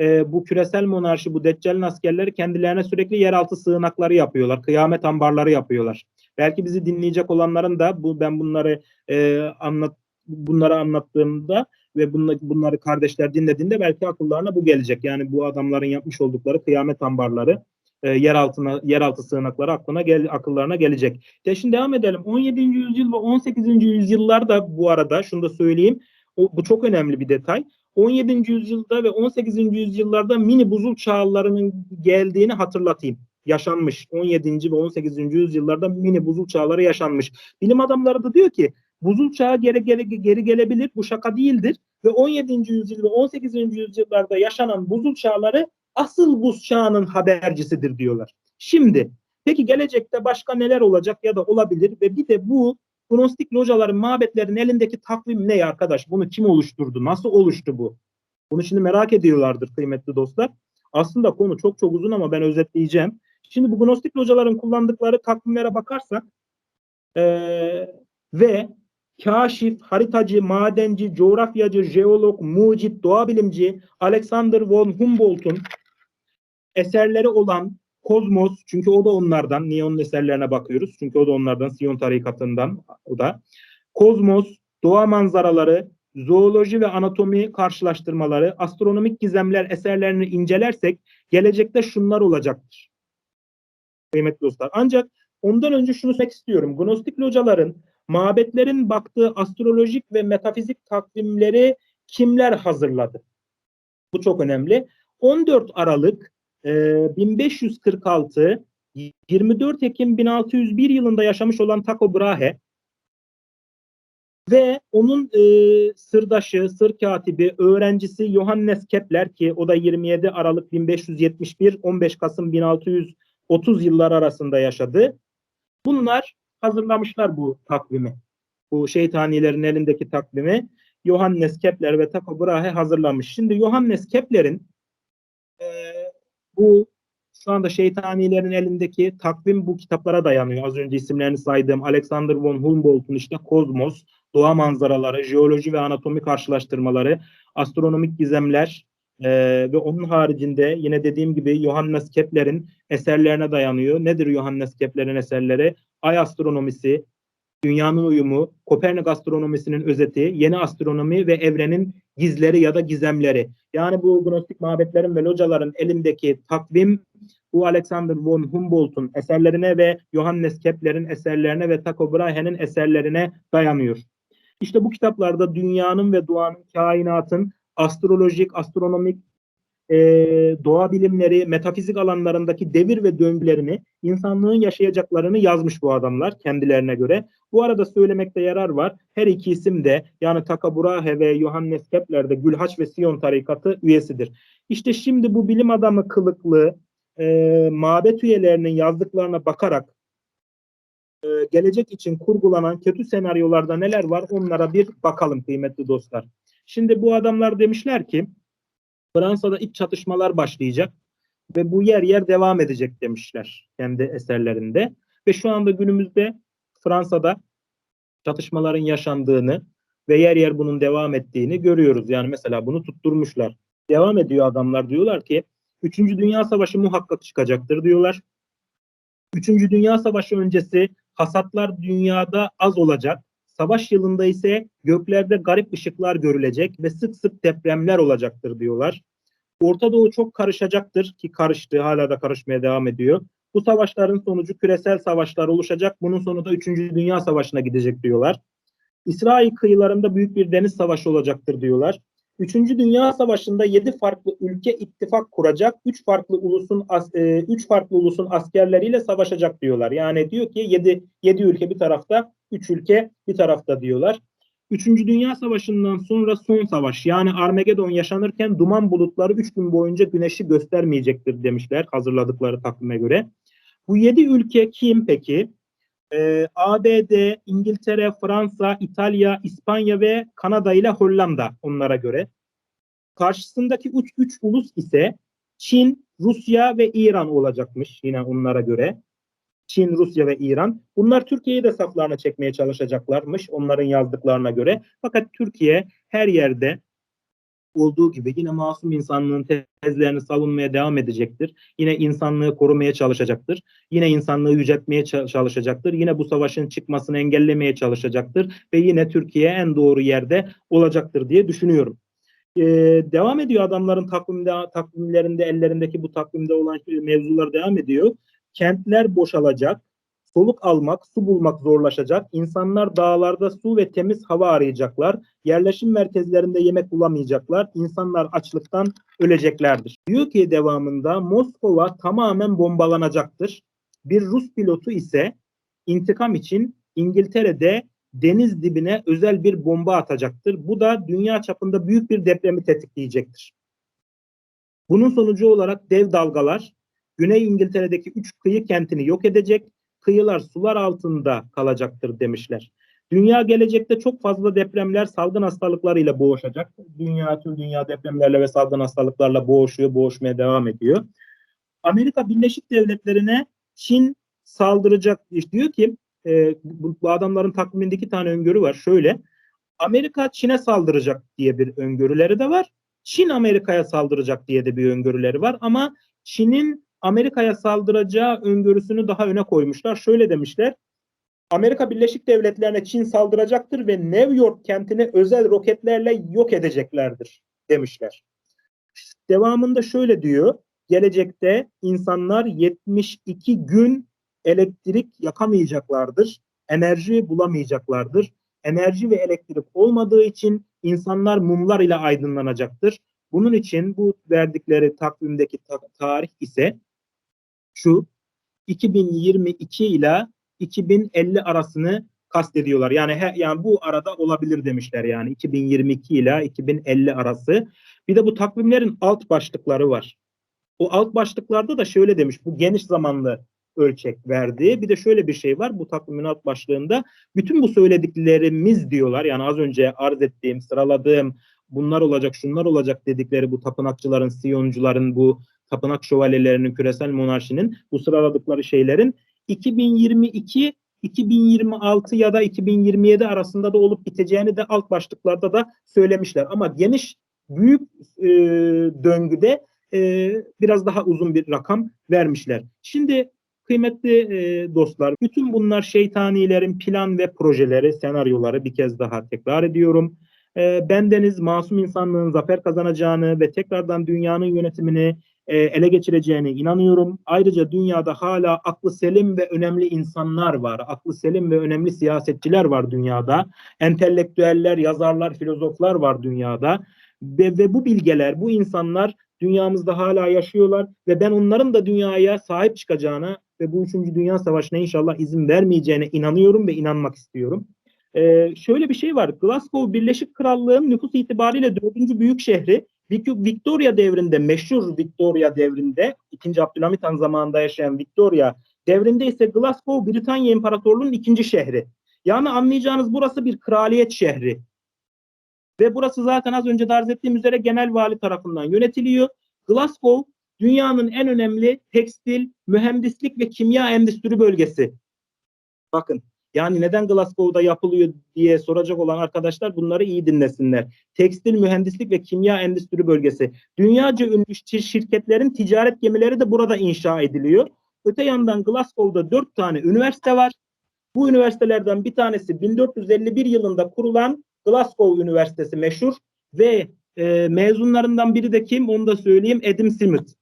e, bu küresel monarşi, bu Deccal'in askerleri kendilerine sürekli yeraltı sığınakları yapıyorlar. Kıyamet ambarları yapıyorlar. Belki bizi dinleyecek olanların da bu ben bunları e, anlat bunları anlattığımda ve bunları, kardeşler dinlediğinde belki akıllarına bu gelecek. Yani bu adamların yapmış oldukları kıyamet ambarları e, yer altına yeraltı sığınakları aklına gel, akıllarına gelecek. Ya şimdi devam edelim. 17. yüzyıl ve 18. yüzyıllarda bu arada şunu da söyleyeyim. O, bu çok önemli bir detay. 17. yüzyılda ve 18. yüzyıllarda mini buzul çağlarının geldiğini hatırlatayım. Yaşanmış. 17. ve 18. yüzyıllarda mini buzul çağları yaşanmış. Bilim adamları da diyor ki buzul çağı geri, geri, geri gelebilir. Bu şaka değildir. Ve 17. yüzyıl ve 18. yüzyıllarda yaşanan buzul çağları asıl buz çağının habercisidir diyorlar. Şimdi peki gelecekte başka neler olacak ya da olabilir ve bir de bu Gnostik locaların, mabetlerin elindeki takvim ne arkadaş? Bunu kim oluşturdu? Nasıl oluştu bu? Bunu şimdi merak ediyorlardır kıymetli dostlar. Aslında konu çok çok uzun ama ben özetleyeceğim. Şimdi bu Gnostik locaların kullandıkları takvimlere bakarsak ee, ve kaşif, haritacı, madenci, coğrafyacı, jeolog, mucit, doğa bilimci Alexander von Humboldt'un eserleri olan Kozmos çünkü o da onlardan. Niye onun eserlerine bakıyoruz? Çünkü o da onlardan Siyon tarikatından o da. Kozmos, doğa manzaraları, zooloji ve anatomi karşılaştırmaları, astronomik gizemler eserlerini incelersek gelecekte şunlar olacaktır. Kıymetli dostlar. Ancak ondan önce şunu söylemek istiyorum. Gnostik locaların mabetlerin baktığı astrolojik ve metafizik takvimleri kimler hazırladı? Bu çok önemli. 14 Aralık 1546 ee, 24 Ekim 1601 yılında yaşamış olan Tycho Brahe ve onun e, sırdaşı, sır katibi, öğrencisi Johannes Kepler ki o da 27 Aralık 1571 15 Kasım 1630 yıllar arasında yaşadı. Bunlar hazırlamışlar bu takvimi. Bu şeytanilerin elindeki takvimi Johannes Kepler ve Tycho Brahe hazırlamış. Şimdi Johannes Kepler'in e, bu şu anda şeytanilerin elindeki takvim bu kitaplara dayanıyor. Az önce isimlerini saydığım Alexander von Humboldt'un işte Kozmos, doğa manzaraları, jeoloji ve anatomi karşılaştırmaları, astronomik gizemler e, ve onun haricinde yine dediğim gibi Johannes Kepler'in eserlerine dayanıyor. Nedir Johannes Kepler'in eserleri? Ay astronomisi, dünyanın uyumu, Kopernik astronomisinin özeti, yeni astronomi ve evrenin gizleri ya da gizemleri. Yani bu gnostik mabetlerin ve locaların elindeki takvim bu Alexander von Humboldt'un eserlerine ve Johannes Kepler'in eserlerine ve Tycho Brahe'nin eserlerine dayanıyor. İşte bu kitaplarda dünyanın ve doğanın, kainatın astrolojik, astronomik, e, doğa bilimleri, metafizik alanlarındaki devir ve döngülerini, insanlığın yaşayacaklarını yazmış bu adamlar kendilerine göre. Bu arada söylemekte yarar var. Her iki isim de yani Takaburahe ve Johannes Kepler de Gülhaç ve Sion tarikatı üyesidir. İşte şimdi bu bilim adamı kılıklı e, mabet üyelerinin yazdıklarına bakarak e, gelecek için kurgulanan kötü senaryolarda neler var onlara bir bakalım kıymetli dostlar. Şimdi bu adamlar demişler ki Fransa'da iç çatışmalar başlayacak ve bu yer yer devam edecek demişler kendi eserlerinde. Ve şu anda günümüzde Fransa'da çatışmaların yaşandığını ve yer yer bunun devam ettiğini görüyoruz. Yani mesela bunu tutturmuşlar. Devam ediyor adamlar diyorlar ki 3. Dünya Savaşı muhakkak çıkacaktır diyorlar. 3. Dünya Savaşı öncesi hasatlar dünyada az olacak. Savaş yılında ise göklerde garip ışıklar görülecek ve sık sık depremler olacaktır diyorlar. Orta Doğu çok karışacaktır ki karıştı hala da karışmaya devam ediyor. Bu savaşların sonucu küresel savaşlar oluşacak. Bunun sonu da 3. Dünya Savaşı'na gidecek diyorlar. İsrail kıyılarında büyük bir deniz savaşı olacaktır diyorlar. Üçüncü Dünya Savaşı'nda yedi farklı ülke ittifak kuracak, üç farklı ulusun as, e, üç farklı ulusun askerleriyle savaşacak diyorlar. Yani diyor ki yedi, yedi ülke bir tarafta, üç ülke bir tarafta diyorlar. Üçüncü Dünya Savaşı'ndan sonra son savaş yani Armagedon yaşanırken duman bulutları üç gün boyunca güneşi göstermeyecektir demişler hazırladıkları takvime göre. Bu yedi ülke kim peki? Ee, ABD, İngiltere, Fransa, İtalya, İspanya ve Kanada ile Hollanda onlara göre. Karşısındaki üç, üç ulus ise Çin, Rusya ve İran olacakmış yine onlara göre. Çin, Rusya ve İran. Bunlar Türkiye'yi de saflarına çekmeye çalışacaklarmış onların yazdıklarına göre. Fakat Türkiye her yerde olduğu gibi yine masum insanlığın tezlerini savunmaya devam edecektir. Yine insanlığı korumaya çalışacaktır. Yine insanlığı yüceltmeye ça- çalışacaktır. Yine bu savaşın çıkmasını engellemeye çalışacaktır ve yine Türkiye en doğru yerde olacaktır diye düşünüyorum. Ee, devam ediyor adamların takvimde takvimlerinde ellerindeki bu takvimde olan mevzular devam ediyor. Kentler boşalacak, soluk almak, su bulmak zorlaşacak. İnsanlar dağlarda su ve temiz hava arayacaklar. Yerleşim merkezlerinde yemek bulamayacaklar. İnsanlar açlıktan öleceklerdir. Diyor ki devamında Moskova tamamen bombalanacaktır. Bir Rus pilotu ise intikam için İngiltere'de deniz dibine özel bir bomba atacaktır. Bu da dünya çapında büyük bir depremi tetikleyecektir. Bunun sonucu olarak dev dalgalar Güney İngiltere'deki üç kıyı kentini yok edecek, kıyılar sular altında kalacaktır demişler. Dünya gelecekte çok fazla depremler, salgın hastalıklarıyla boğuşacak. Dünya tüm dünya depremlerle ve salgın hastalıklarla boğuşuyor, boğuşmaya devam ediyor. Amerika Birleşik Devletleri'ne Çin saldıracak diyor ki e, bu, adamların takviminde iki tane öngörü var. Şöyle Amerika Çin'e saldıracak diye bir öngörüleri de var. Çin Amerika'ya saldıracak diye de bir öngörüleri var ama Çin'in Amerika'ya saldıracağı öngörüsünü daha öne koymuşlar. Şöyle demişler. Amerika Birleşik Devletleri'ne Çin saldıracaktır ve New York kentini özel roketlerle yok edeceklerdir demişler. Devamında şöyle diyor. Gelecekte insanlar 72 gün elektrik yakamayacaklardır. Enerji bulamayacaklardır. Enerji ve elektrik olmadığı için insanlar mumlar ile aydınlanacaktır. Bunun için bu verdikleri takvimdeki ta- tarih ise şu 2022 ile 2050 arasını kastediyorlar. Yani he, yani bu arada olabilir demişler yani 2022 ile 2050 arası. Bir de bu takvimlerin alt başlıkları var. O alt başlıklarda da şöyle demiş. Bu geniş zamanlı ölçek verdi. Bir de şöyle bir şey var bu takvimin alt başlığında. Bütün bu söylediklerimiz diyorlar. Yani az önce arz ettiğim, sıraladığım bunlar olacak, şunlar olacak dedikleri bu tapınakçıların, siyoncuların, bu tapınak şövalyelerinin, küresel monarşinin bu sıraladıkları şeylerin 2022 2026 ya da 2027 arasında da olup biteceğini de alt başlıklarda da söylemişler. Ama geniş büyük e, döngüde e, biraz daha uzun bir rakam vermişler. Şimdi kıymetli e, dostlar, bütün bunlar şeytanilerin plan ve projeleri, senaryoları bir kez daha tekrar ediyorum. E, bendeniz masum insanlığın zafer kazanacağını ve tekrardan dünyanın yönetimini e, ele geçireceğine inanıyorum. Ayrıca dünyada hala aklı selim ve önemli insanlar var. Aklı selim ve önemli siyasetçiler var dünyada. Entelektüeller, yazarlar, filozoflar var dünyada. Ve, ve bu bilgeler, bu insanlar dünyamızda hala yaşıyorlar ve ben onların da dünyaya sahip çıkacağına ve bu 3. Dünya Savaşı'na inşallah izin vermeyeceğine inanıyorum ve inanmak istiyorum. Ee, şöyle bir şey var. Glasgow Birleşik Krallığı'nın nüfus itibariyle dördüncü büyük şehri. Vic- Victoria devrinde, meşhur Victoria devrinde, 2. Abdülhamit Han zamanında yaşayan Victoria devrinde ise Glasgow Britanya İmparatorluğu'nun ikinci şehri. Yani anlayacağınız burası bir kraliyet şehri. Ve burası zaten az önce de arz ettiğim üzere genel vali tarafından yönetiliyor. Glasgow dünyanın en önemli tekstil, mühendislik ve kimya endüstri bölgesi. Bakın yani neden Glasgow'da yapılıyor diye soracak olan arkadaşlar bunları iyi dinlesinler. Tekstil, mühendislik ve kimya endüstri bölgesi. Dünyaca ünlü şir- şirketlerin ticaret gemileri de burada inşa ediliyor. Öte yandan Glasgow'da dört tane üniversite var. Bu üniversitelerden bir tanesi 1451 yılında kurulan Glasgow Üniversitesi meşhur ve e, mezunlarından biri de kim onu da söyleyeyim Adam Smith.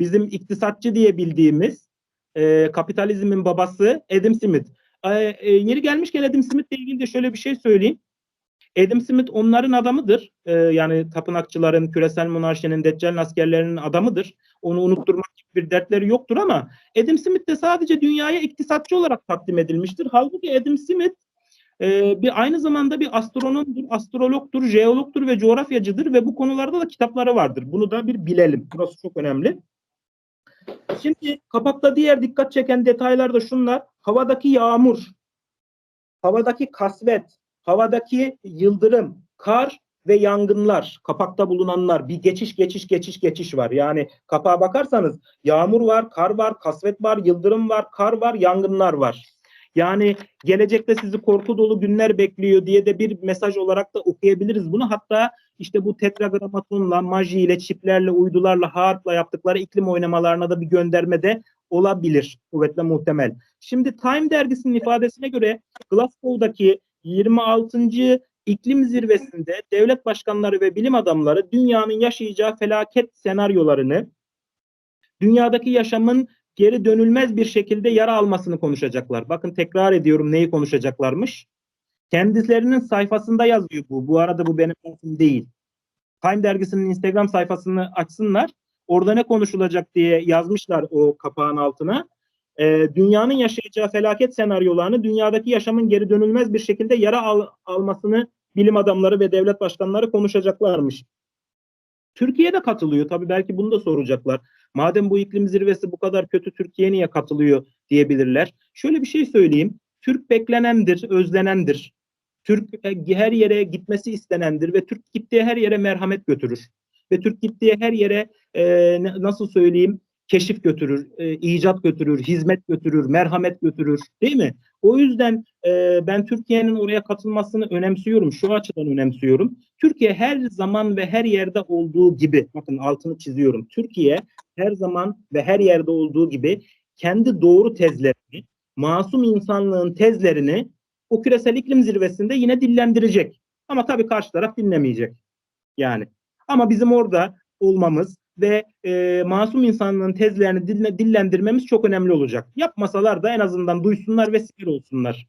Bizim iktisatçı diye bildiğimiz e, kapitalizmin babası Adam Smith. E, e, yeri gelmişken Adam Smith ile ilgili de şöyle bir şey söyleyeyim. Adam Smith onların adamıdır. E, yani tapınakçıların, küresel monarşinin, Deccal askerlerinin adamıdır. Onu unutturmak gibi bir dertleri yoktur ama Adam Smith de sadece dünyaya iktisatçı olarak takdim edilmiştir. Halbuki Adam Smith e, bir aynı zamanda bir astronomdur, astrologtur, jeologtur ve coğrafyacıdır ve bu konularda da kitapları vardır. Bunu da bir bilelim. Burası çok önemli. Şimdi kapakta diğer dikkat çeken detaylar da şunlar. Havadaki yağmur, havadaki kasvet, havadaki yıldırım, kar ve yangınlar, kapakta bulunanlar bir geçiş geçiş geçiş geçiş var. Yani kapağa bakarsanız yağmur var, kar var, kasvet var, yıldırım var, kar var, yangınlar var. Yani gelecekte sizi korku dolu günler bekliyor diye de bir mesaj olarak da okuyabiliriz bunu. Hatta işte bu tetragramatonla, majiyle, çiplerle, uydularla, harpla yaptıkları iklim oynamalarına da bir gönderme de olabilir. Kuvvetle muhtemel. Şimdi Time dergisinin ifadesine göre Glasgow'daki 26. iklim zirvesinde devlet başkanları ve bilim adamları dünyanın yaşayacağı felaket senaryolarını, dünyadaki yaşamın geri dönülmez bir şekilde yara almasını konuşacaklar. Bakın tekrar ediyorum neyi konuşacaklarmış. Kendilerinin sayfasında yazıyor bu. Bu arada bu benim lafım değil. Time dergisinin Instagram sayfasını açsınlar. Orada ne konuşulacak diye yazmışlar o kapağın altına. Ee, dünyanın yaşayacağı felaket senaryolarını dünyadaki yaşamın geri dönülmez bir şekilde yara al- almasını bilim adamları ve devlet başkanları konuşacaklarmış. Türkiye de katılıyor. Tabii belki bunu da soracaklar. Madem bu iklim zirvesi bu kadar kötü Türkiye niye katılıyor diyebilirler. Şöyle bir şey söyleyeyim. Türk beklenendir, özlenendir. Türk e, her yere gitmesi istenendir ve Türk gittiği her yere merhamet götürür. Ve Türk gittiği her yere e, nasıl söyleyeyim keşif götürür, e, icat götürür, hizmet götürür, merhamet götürür değil mi? O yüzden e, ben Türkiye'nin oraya katılmasını önemsiyorum. Şu açıdan önemsiyorum. Türkiye her zaman ve her yerde olduğu gibi, bakın altını çiziyorum. Türkiye her zaman ve her yerde olduğu gibi kendi doğru tezlerini, masum insanlığın tezlerini o küresel iklim zirvesinde yine dillendirecek. Ama tabii karşı taraf dinlemeyecek. Yani. Ama bizim orada olmamız ve e, masum insanlığın tezlerini dille- dillendirmemiz çok önemli olacak. Yapmasalar da en azından duysunlar ve sinir olsunlar.